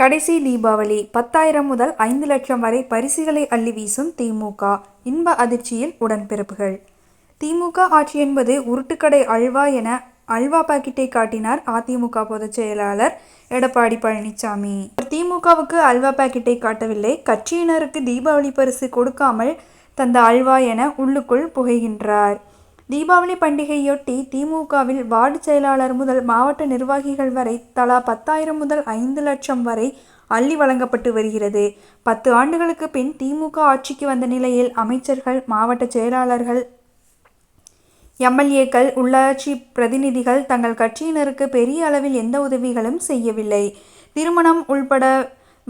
கடைசி தீபாவளி பத்தாயிரம் முதல் ஐந்து லட்சம் வரை பரிசுகளை அள்ளி வீசும் திமுக. இன்ப அதிர்ச்சியில் உடன்பிறப்புகள். திமுக ஆட்சி என்பது உருட்டுக்கடை அல்வா என அல்வா பாக்கெட்டை காட்டினார் அதிமுக பொதுச் செயலாளர் எடப்பாடி பழனிசாமி திமுகவுக்கு அல்வா பாக்கெட்டை காட்டவில்லை. கட்சியினருக்கு தீபாவளி பரிசு கொடுக்காமல் தந்த அல்வா என உள்ளுக்குள் புகைகின்றார். தீபாவளி பண்டிகையொட்டி திமுகவில் வார்டு செயலாளர் முதல் மாவட்ட நிர்வாகிகள் வரை தலா பத்தாயிரம் முதல் ஐந்து லட்சம் வரை அள்ளி வழங்கப்பட்டு வருகிறது. பத்து ஆண்டுகளுக்கு பின் திமுக ஆட்சிக்கு வந்த நிலையில் அமைச்சர்கள் மாவட்ட செயலாளர்கள் எம்எல்ஏக்கள் உள்ளாட்சி பிரதிநிதிகள் தங்கள் கட்சியினருக்கு பெரிய அளவில் எந்த உதவிகளும் செய்யவில்லை. திருமணம் உள்பட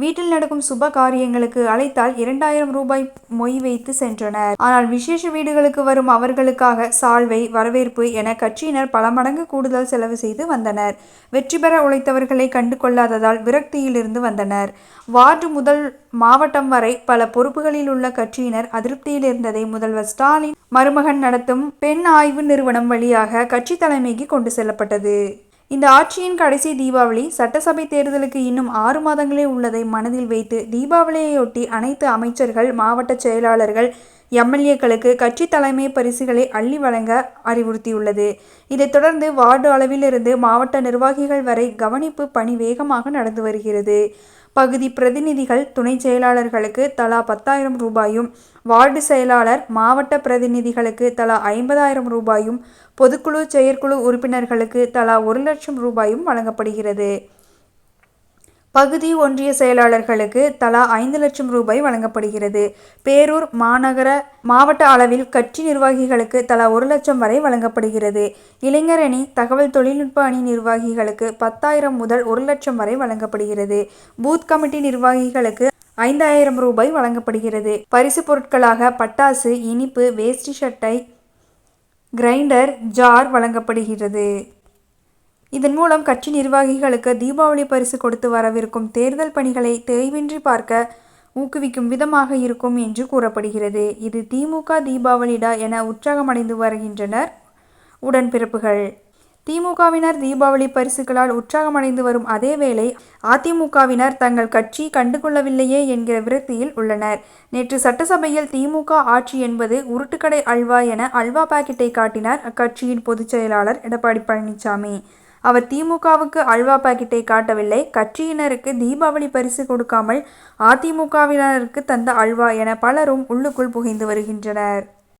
வீட்டில் நடக்கும் சுப காரியங்களுக்கு அழைத்தால் இரண்டாயிரம் ரூபாய் மொய் வைத்து சென்றனர். ஆனால் விசேஷ வீடுகளுக்கு வரும் அவர்களுக்காக சால்வை வரவேற்பு என கட்சியினர் பல மடங்கு கூடுதல் செலவு செய்து வந்தனர். வெற்றி பெற உழைத்தவர்களை கண்டு கொள்ளாததால் விரக்தியிலிருந்து வந்தனர். வார்டு முதல் மாவட்டம் வரை பல பொறுப்புகளில் உள்ள கட்சியினர் அதிருப்தியில் இருந்ததை முதல்வர் ஸ்டாலின் மருமகன் நடத்தும் பெண் ஆய்வு நிறுவனம் வழியாக கட்சி தலைமைக்கு கொண்டு செல்லப்பட்டது. இந்த ஆட்சியின் கடைசி தீபாவளி சட்டசபை தேர்தலுக்கு இன்னும் ஆறு மாதங்களே உள்ளதை மனதில் வைத்து தீபாவளியையொட்டி அனைத்து அமைச்சர்கள் மாவட்ட செயலாளர்கள் எம்எல்ஏக்களுக்கு கட்சி தலைமை பரிசுகளை அள்ளி வழங்க அறிவுறுத்தியுள்ளது. இதைத் தொடர்ந்து வார்டு அளவிலிருந்து மாவட்ட நிர்வாகிகள் வரை கவனிப்பு பணி வேகமாக நடந்து வருகிறது. பகுதி பிரதிநிதிகள் துணை செயலாளர்களுக்கு தலா பத்தாயிரம் ரூபாயும் வார்டு செயலாளர் மாவட்ட பிரதிநிதிகளுக்கு தலா ஐம்பதாயிரம் ரூபாயும் பொதுக்குழு செயற்குழு உறுப்பினர்களுக்கு தலா ஒரு லட்சம் ரூபாயும் வழங்கப்படுகிறது. பகுதி ஒன்றிய செயலாளர்களுக்கு தலா ஐந்து லட்சம் ரூபாய் வழங்கப்படுகிறது. பேரூர் மாநகர மாவட்ட அளவில் கட்சி நிர்வாகிகளுக்கு தலா ஒரு லட்சம் வரை வழங்கப்படுகிறது. இளைஞர் அணி தகவல் தொழில்நுட்ப அணி நிர்வாகிகளுக்கு பத்தாயிரம் முதல் ஒரு லட்சம் வரை வழங்கப்படுகிறது. பூத் கமிட்டி நிர்வாகிகளுக்கு ஐந்தாயிரம் ரூபாய் வழங்கப்படுகிறது. பரிசு பொருட்களாக பட்டாசு இனிப்பு வேஷ்டி சட்டை கிரைண்டர் ஜார் வழங்கப்படுகிறது. இதன் மூலம் கட்சி நிர்வாகிகளுக்கு தீபாவளி பரிசு கொடுத்து வரவிருக்கும் தேர்தல் பணிகளை தேய்வின்றி பார்க்க ஊக்குவிக்கும் விதமாக இருக்கும் என்று கூறப்படுகிறது. இது திமுக தீபாவளிடா என உற்சாகமடைந்து வருகின்றனர். உடன்பிறப்புகள். திமுகவினர் தீபாவளி பரிசுகளால் உற்சாகமடைந்து வரும் அதேவேளை அதிமுகவினர் தங்கள் கட்சி கண்டுகொள்ளவில்லையே என்கிற விரக்தியில் உள்ளனர். நேற்று சட்டசபையில் திமுக ஆட்சி என்பது உருட்டுக்கடை அல்வா என அல்வா பாக்கெட்டை காட்டினார் அக்கட்சியின் பொதுச் செயலாளர் எடப்பாடி பழனிசாமி அவர் திமுகவுக்கு அல்வா பாக்கெட்டை காட்டவில்லை. கட்சியினருக்கு தீபாவளி பரிசு கொடுக்காமல் அதிமுகவினருக்கு தந்த அல்வா என பலரும் உள்ளுக்குள் புகைந்து வருகின்றனர்.